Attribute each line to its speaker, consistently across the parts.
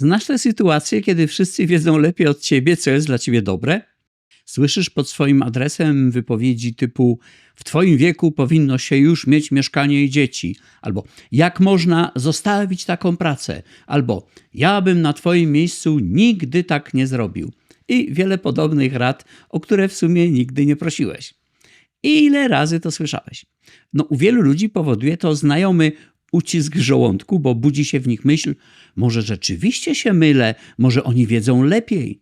Speaker 1: Znasz tę sytuację, kiedy wszyscy wiedzą lepiej od ciebie, co jest dla ciebie dobre? Słyszysz pod swoim adresem wypowiedzi typu w twoim wieku powinno się już mieć mieszkanie i dzieci, albo jak można zostawić taką pracę, albo ja bym na twoim miejscu nigdy tak nie zrobił. I wiele podobnych rad, o które w sumie nigdy nie prosiłeś. Ile razy to słyszałeś? No, u wielu ludzi powoduje to znajomy ucisk żołądku, bo budzi się w nich myśl, może rzeczywiście się mylę, może oni wiedzą lepiej.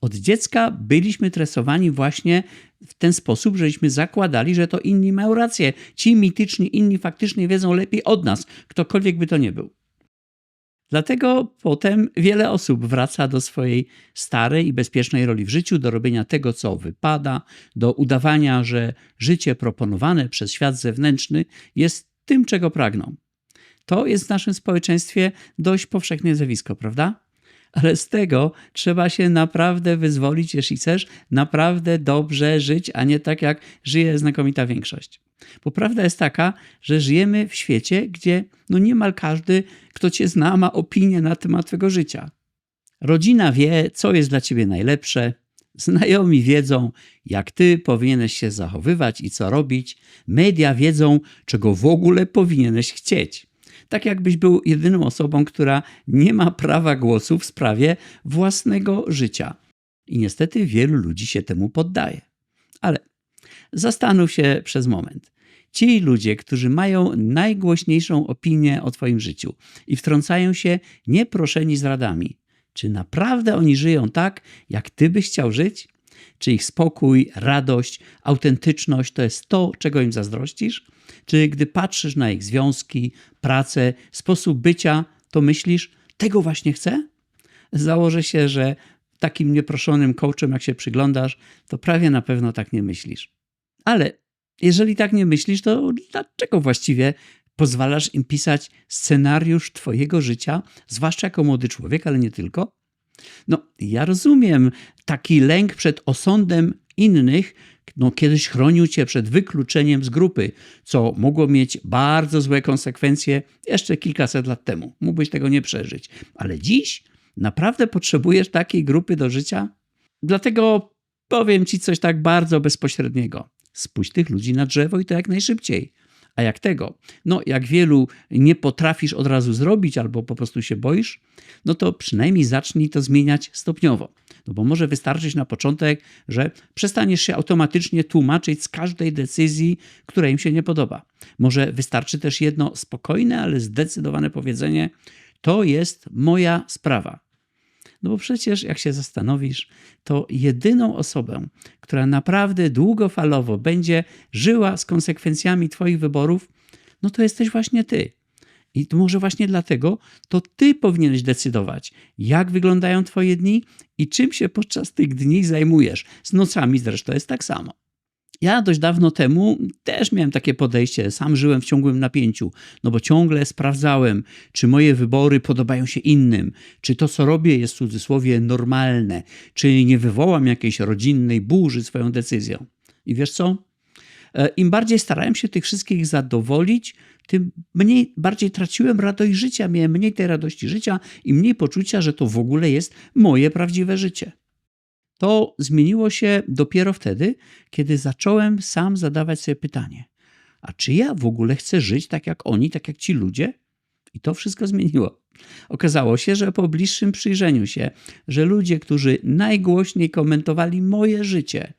Speaker 1: Od dziecka byliśmy tresowani właśnie w ten sposób, żeśmy zakładali, że to inni mają rację. Ci mityczni inni faktycznie wiedzą lepiej od nas, ktokolwiek by to nie był. Dlatego potem wiele osób wraca do swojej starej i bezpiecznej roli w życiu, do robienia tego, co wypada, do udawania, że życie proponowane przez świat zewnętrzny jest tym, czego pragną. To jest w naszym społeczeństwie dość powszechne zjawisko, prawda? Ale z tego trzeba się naprawdę wyzwolić, jeśli chcesz naprawdę dobrze żyć, a nie tak jak żyje znakomita większość. Bo prawda jest taka, że żyjemy w świecie, gdzie no niemal każdy, kto cię zna, ma opinię na temat twojego życia. Rodzina wie, co jest dla ciebie najlepsze, znajomi wiedzą, jak ty powinieneś się zachowywać i co robić, media wiedzą, czego w ogóle powinieneś chcieć tak jakbyś był jedyną osobą, która nie ma prawa głosu w sprawie własnego życia. I niestety wielu ludzi się temu poddaje. Ale zastanów się przez moment. Ci ludzie, którzy mają najgłośniejszą opinię o Twoim życiu i wtrącają się nieproszeni z radami, czy naprawdę oni żyją tak, jak Ty byś chciał żyć? Czy ich spokój, radość, autentyczność to jest to, czego im zazdrościsz? Czy gdy patrzysz na ich związki, pracę, sposób bycia, to myślisz, tego właśnie chcę? Założę się, że takim nieproszonym coachem, jak się przyglądasz, to prawie na pewno tak nie myślisz. Ale jeżeli tak nie myślisz, to dlaczego właściwie pozwalasz im pisać scenariusz Twojego życia, zwłaszcza jako młody człowiek, ale nie tylko? No, ja rozumiem taki lęk przed osądem innych, no, kiedyś chronił cię przed wykluczeniem z grupy, co mogło mieć bardzo złe konsekwencje jeszcze kilkaset lat temu. Mógłbyś tego nie przeżyć. Ale dziś naprawdę potrzebujesz takiej grupy do życia? Dlatego powiem ci coś tak bardzo bezpośredniego. Spuść tych ludzi na drzewo i to jak najszybciej. A jak tego? No, jak wielu nie potrafisz od razu zrobić albo po prostu się boisz, no to przynajmniej zacznij to zmieniać stopniowo. No bo może wystarczyć na początek, że przestaniesz się automatycznie tłumaczyć z każdej decyzji, która im się nie podoba. Może wystarczy też jedno spokojne, ale zdecydowane powiedzenie: To jest moja sprawa. No bo przecież, jak się zastanowisz, to jedyną osobę, która naprawdę długofalowo będzie żyła z konsekwencjami Twoich wyborów, no to jesteś właśnie Ty. I może właśnie dlatego to Ty powinieneś decydować, jak wyglądają Twoje dni i czym się podczas tych dni zajmujesz. Z nocami zresztą jest tak samo. Ja dość dawno temu też miałem takie podejście, sam żyłem w ciągłym napięciu, no bo ciągle sprawdzałem, czy moje wybory podobają się innym, czy to, co robię, jest w cudzysłowie normalne, czy nie wywołam jakiejś rodzinnej burzy swoją decyzją. I wiesz co? E, Im bardziej starałem się tych wszystkich zadowolić, tym mniej, bardziej traciłem radość życia, miałem mniej tej radości życia i mniej poczucia, że to w ogóle jest moje prawdziwe życie. To zmieniło się dopiero wtedy, kiedy zacząłem sam zadawać sobie pytanie: a czy ja w ogóle chcę żyć tak jak oni, tak jak ci ludzie? I to wszystko zmieniło. Okazało się, że po bliższym przyjrzeniu się, że ludzie, którzy najgłośniej komentowali moje życie,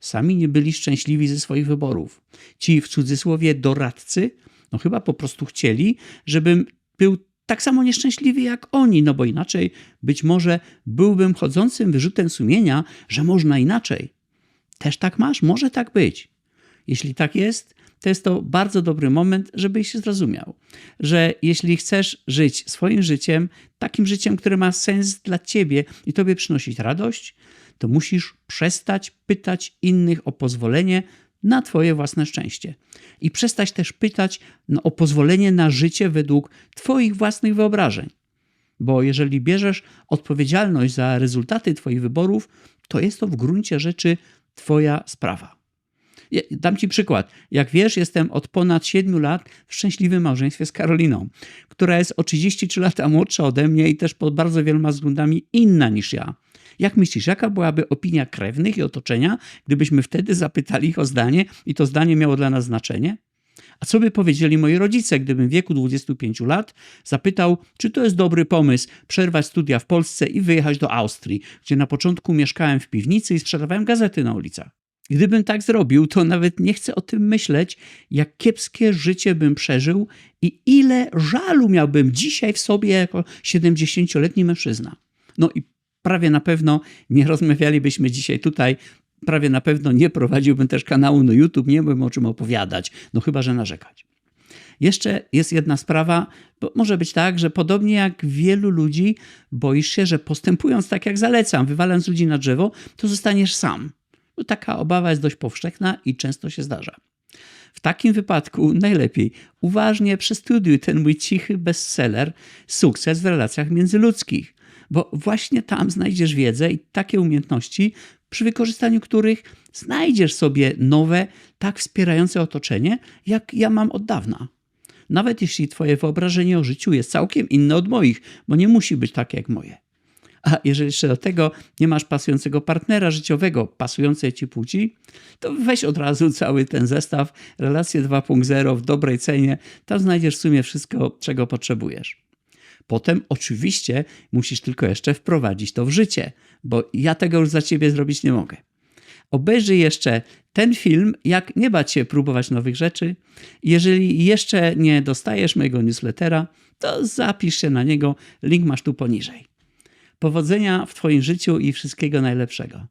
Speaker 1: sami nie byli szczęśliwi ze swoich wyborów. Ci w cudzysłowie doradcy, no chyba po prostu chcieli, żebym był tak samo nieszczęśliwy jak oni, no bo inaczej być może byłbym chodzącym wyrzutem sumienia, że można inaczej. Też tak masz? Może tak być. Jeśli tak jest, to jest to bardzo dobry moment, żebyś się zrozumiał, że jeśli chcesz żyć swoim życiem, takim życiem, które ma sens dla ciebie i tobie przynosić radość, to musisz przestać pytać innych o pozwolenie na Twoje własne szczęście. I przestać też pytać no, o pozwolenie na życie według Twoich własnych wyobrażeń. Bo jeżeli bierzesz odpowiedzialność za rezultaty Twoich wyborów, to jest to w gruncie rzeczy Twoja sprawa. Dam ci przykład. Jak wiesz, jestem od ponad 7 lat w szczęśliwym małżeństwie z Karoliną, która jest o 33 lata młodsza ode mnie i też pod bardzo wieloma względami inna niż ja. Jak myślisz, jaka byłaby opinia krewnych i otoczenia, gdybyśmy wtedy zapytali ich o zdanie i to zdanie miało dla nas znaczenie? A co by powiedzieli moi rodzice, gdybym w wieku 25 lat zapytał, czy to jest dobry pomysł przerwać studia w Polsce i wyjechać do Austrii, gdzie na początku mieszkałem w piwnicy i sprzedawałem gazety na ulicach? Gdybym tak zrobił, to nawet nie chcę o tym myśleć, jak kiepskie życie bym przeżył i ile żalu miałbym dzisiaj w sobie jako 70-letni mężczyzna. No i prawie na pewno nie rozmawialibyśmy dzisiaj tutaj, prawie na pewno nie prowadziłbym też kanału na YouTube, nie miałbym o czym opowiadać, no chyba, że narzekać. Jeszcze jest jedna sprawa, bo może być tak, że podobnie jak wielu ludzi, boisz się, że postępując tak jak zalecam, wywalając ludzi na drzewo, to zostaniesz sam. Taka obawa jest dość powszechna i często się zdarza. W takim wypadku najlepiej uważnie przestudiuj ten mój cichy bestseller Sukces w relacjach międzyludzkich, bo właśnie tam znajdziesz wiedzę i takie umiejętności, przy wykorzystaniu których znajdziesz sobie nowe, tak wspierające otoczenie, jak ja mam od dawna. Nawet jeśli Twoje wyobrażenie o życiu jest całkiem inne od moich, bo nie musi być takie jak moje. A jeżeli jeszcze do tego nie masz pasującego partnera życiowego, pasującej ci płci, to weź od razu cały ten zestaw, relacje 2.0 w dobrej cenie. Tam znajdziesz w sumie wszystko, czego potrzebujesz. Potem oczywiście musisz tylko jeszcze wprowadzić to w życie, bo ja tego już za ciebie zrobić nie mogę. Obejrzyj jeszcze ten film, jak nie bać się próbować nowych rzeczy. Jeżeli jeszcze nie dostajesz mojego newslettera, to zapisz się na niego, link masz tu poniżej. Powodzenia w Twoim życiu i wszystkiego najlepszego.